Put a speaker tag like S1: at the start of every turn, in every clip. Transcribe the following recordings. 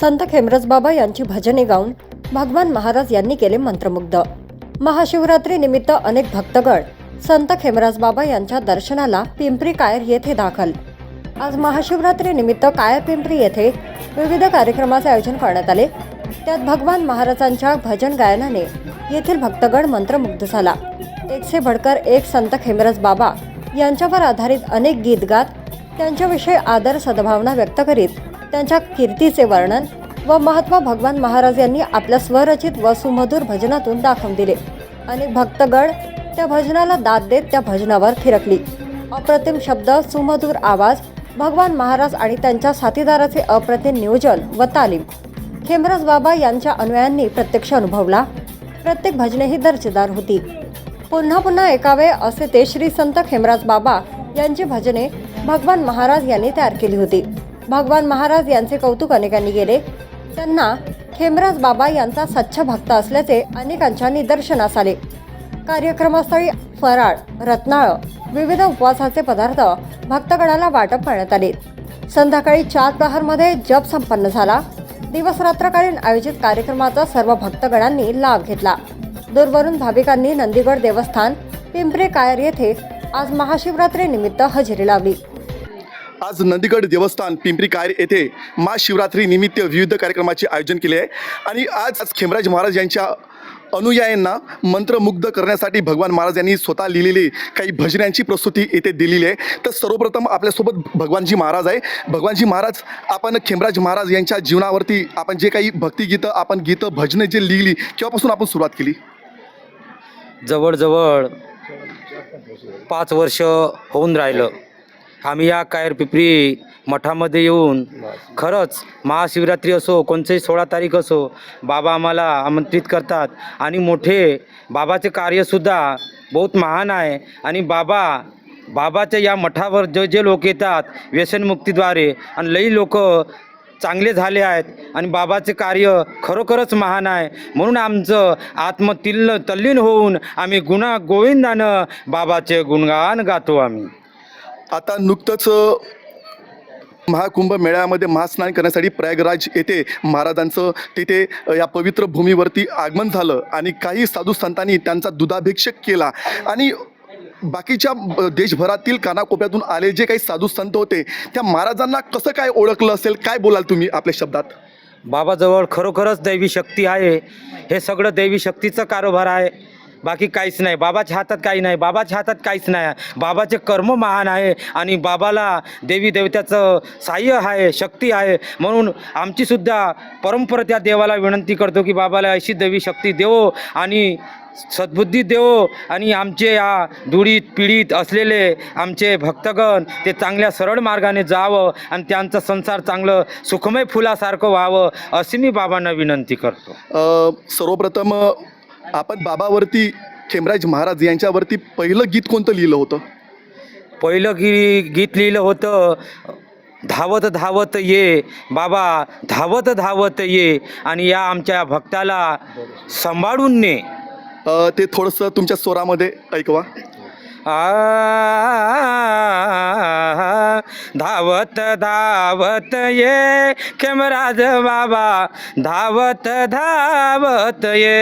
S1: संत खेमरज बाबा यांची भजने गाऊन भगवान महाराज यांनी केले मंत्रमुग्ध. महाशिवरात्री निमित्त अनेक भक्तगण संत खेमराज बाबा यांच्या दर्शनाला पिंपरी कायर येथे दाखल. आज महाशिवरात्री निमित्त कायर पिंपरी येथे विविध कार्यक्रमाचे आयोजन करण्यात आले. त्यात भगवान महाराजांच्या भजन गायनाने येथील भक्तगण मंत्रमुग्ध झाला. एकसे भडकर एक संत खेमरज बाबा यांच्यावर आधारित अनेक गीत गात त्यांच्याविषयी आदर सद्भावना व्यक्त करीत त्यांच्या कीर्तीचे वर्णन व महत्त्व भगवान महाराज यांनी आपल्या स्वरचित व सुमधुर भजनातून दाखवून दिले. अनेक भक्तगण त्या भजनाला दाद देत त्या भजनावर थिरकली. अप्रतिम शब्द सुमधुर आवाज भगवान महाराज आणि त्यांच्या साथीदाराचे अप्रतिम नियोजन व तालीम. खेमराज बाबा यांच्या अनुयायांनी प्रत्यक्ष अनुभवला. प्रत्येक भजने ही दर्जेदार होती. पुन्हा पुन्हा ऐकावे असे ते श्री संत खेमराज बाबा यांची भजने भगवान महाराज यांनी तयार केली होती. भगवान महाराज यांचे कौतुक अनेकांनी केले. त्यांना खेमराज बाबा यांचा सच्छ भक्त असल्याचे अनेकांच्या निदर्शनास आले. कार्यक्रमास्थळी फराळ रत्नाळ विविध उपवासाचे पदार्थ भक्तगणाला वाटप करण्यात आले. संध्याकाळी चार प्रहारमध्ये जप संपन्न झाला. दिवसरात्रकालीन आयोजित कार्यक्रमाचा सर्व भक्तगणांनी लाभ घेतला. दूरवरून भाविकांनी नंदीगड देवस्थान पिंपरे कायर येथे आज महाशिवरात्री निमित्त हजेरी लावली.
S2: आज नंदीगड देवस्थान पिंपरी कायर येथे महाशिवरात्री निमित्त विविध कार्यक्रमाचे आयोजन केले आहे. आणि आज आज खेमराज महाराज यांच्या अनुयायांना मंत्रमुग्ध करण्यासाठी भगवान महाराज यांनी स्वतः लिहिलेली काही भजनांची प्रस्तुती येथे दिलेली आहे. तर सर्वप्रथम आपल्यासोबत भगवानजी महाराज आहे. भगवानजी महाराज आपण खेमराज महाराज यांच्या जीवनावरती आपण जे काही भक्तिगीतं आपण गीतं भजनं जे लिहिली तेव्हापासून आपण सुरुवात केली?
S3: जवळजवळ पाच वर्ष होऊन राहिलं. आम्ही या कायर पिपरी मठामध्ये येऊन खरंच महाशिवरात्री असो कोणतेही सोळा तारीख असो बाबा आम्हाला आमंत्रित करतात. आणि मोठे बाबाचे कार्यसुद्धा बहुत महान आहे. आणि बाबा बाबाच्या या मठावर जे जे लोक येतात व्यसनमुक्तीद्वारे आणि लई लोक चांगले झाले आहेत. आणि बाबाचे कार्य खरोखरच महान आहे. म्हणून आमचं आत्मतिल्ल तल्लीन होऊन आम्ही गुणा गोविंदानं बाबाचे गुणगान गातो आम्ही.
S2: आता नुकतंच महाकुंभ मेळ्यामध्ये महास्नान करण्यासाठी प्रयागराज येथे महाराजांचं तिथे या पवित्र भूमीवरती आगमन झालं आणि काही साधू संतांनी त्यांचा दुधाभिषेक केला. आणि बाकीच्या देशभरातील कानाकोपऱ्यातून आले जे काही साधू संत होते त्या महाराजांना कसं काय ओळखलं असेल? काय बोलाल तुम्ही आपल्या शब्दात?
S3: बाबाजवळ खरोखरच दैवी शक्ती आहे. हे सगळं दैवी शक्तीचं कारोबार आहे. बाकी काहीच नाही. बाबाच्या हातात काही नाही. बाबाच्या हातात काहीच नाही. बाबाचे कर्म महान आहे आणि बाबाला देवी देवत्याचं साह्य आहे शक्ती आहे. म्हणून आमचीसुद्धा परंपरा त्या देवाला विनंती करतो की बाबाला अशी देवी शक्ती देवो आणि सद्बुद्धी देवो आणि आमचे या दुडीत पीडित असलेले आमचे भक्तगण ते चांगल्या सरळ मार्गाने जावं आणि त्यांचा संसार चांगलं सुखमय फुलासारखं व्हावं अशी मी बाबांना विनंती करतो.
S2: सर्वप्रथम आपण बाबावरती खेमराज महाराज यांच्यावरती पहिलं गीत कोणतं लिहिलं होतं?
S3: पहिलं गी गीत लिहिलं होतं धावत धावत ये बाबा धावत धावत ये आणि या आमच्या भक्ताला सांभाळून ने.
S2: अ, ते थोडंसं तुमच्या स्वरामध्ये ऐकवा.
S3: आ, धावत धावत ये खेमराज बाबा. धावत धावत ये.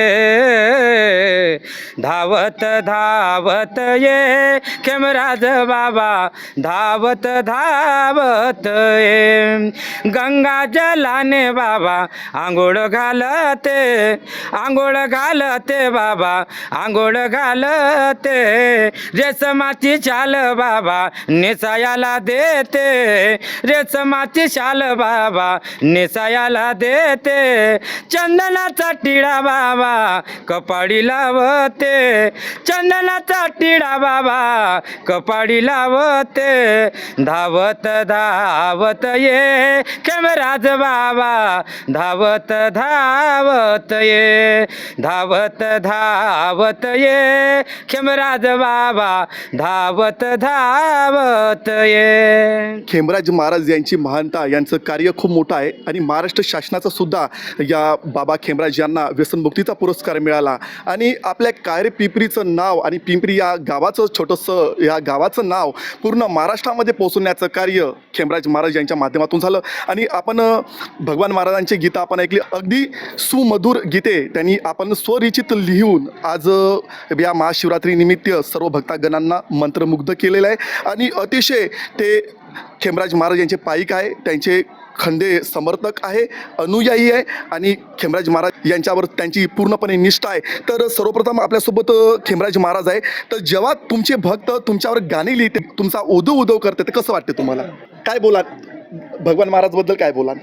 S3: धावत धावत ये खेमराज बाबा. धावत धावत ये. गंगा जलाने बाबा. आंघोळ घालते आंघोळ घालते बाबा. आंघोळ घालते. रेशमाची शाल बाबा नेसायाला देते. रेशमाची शाल बाबा नेसायाला देते. चंदनाचा टिळा बाबा कपाडी लावते. चंदनाचा टिळा बाबा कपाडी लावते. धावत धावत ये खेमराज बाबा धावत धावत ये. धावत धावत ये खेमराज बाबा धावत धावत ये.
S2: खेमराज महाराज यांची महानता यांचं कार्य खूप मोठं आहे आणि महाराष्ट्र शासनाचा सुद्धा या बाबा खेमराज यांना व्यसनमुक्तीचा पुरस्कार मिळाला. आणि आपल्या कायरे पिंपरीचं नाव आणि पिंपरी या गावाचं छोटंसं या गावाचं नाव पूर्ण महाराष्ट्रामध्ये पोहोचवण्याचं कार्य खेमराज महाराज यांच्या माध्यमातून झालं. आणि आपण भगवान महाराजांची गीता आपण ऐकली. अगदी सुमधुर गीते त्यांनी आपण स्वरिचित लिहून आज या महाशिवरात्री निमित्त सर्व भक्तगणांना मंत्रमुग्ध केलेलं आहे. आणि अतिशय ते खेमराज महाराज यांचे पायिक आहे. त्यांचे खंदे समर्थक आहे. अनुयायी आहे. आणि खेमराज महाराज यांच्यावर त्यांची पूर्णपणे निष्ठा आहे. तर सर्वप्रथम आपल्यासोबत खेमराज महाराज आहे. तर जेव्हा तुमचे भक्त तुमच्यावर गाणी लिहिते तुमचा उदो उदो करते तर कसं वाटते तुम्हाला? काय बोलाल? भगवान महाराजबद्दल काय बोलाल?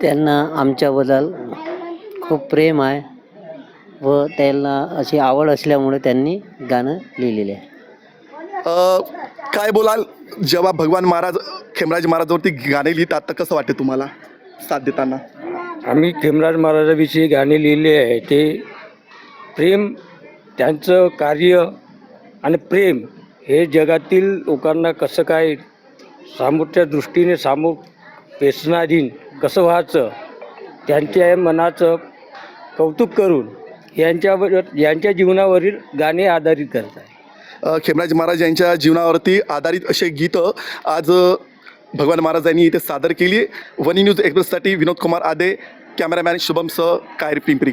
S4: त्यांना आमच्याबद्दल खूप प्रेम आहे. व त्यांना अशी आवड असल्यामुळे त्यांनी गाणं लिहिलेले आहे.
S2: अ, काय बोलाल? जेव्हा भगवान महाराज खेमराज महाराजवरती गाणे लिहितात तर कसं वाटते तुम्हाला साथ देताना?
S5: आम्ही खेमराज महाराजाविषयी गाणे लिहिले आहे. ते प्रेम त्यांचं कार्य आणि प्रेम हे जगातील लोकांना कसं काय सामोरच्या दृष्टीने सामोर पेसणारीन कसं व्हायचं त्यांच्या मनाचं कौतुक करून यांच्यावर यांच्या जीवनावरील गाणे आधारित करत आहे
S2: अ, खेमराज महाराज यांच्या जीवनावरती आधारित असे गीतं आज अ, भगवान महाराजांनी इथे सादर केली. वनी न्यूज एक्सप्रेससाठी विनोद कुमार आदे कॅमेरामॅन शुभम सह कायर पिंपरी.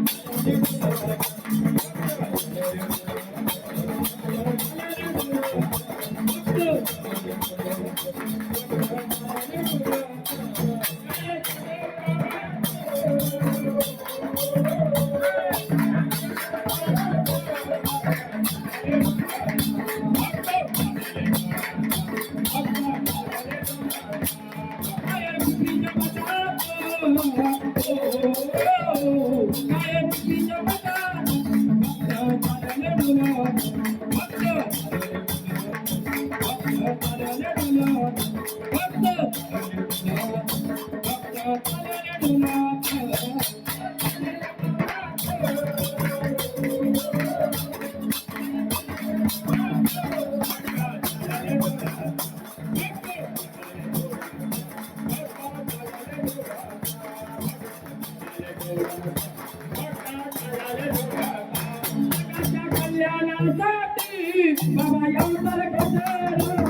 S6: कल्याणासाठी बाबा एवढं कसं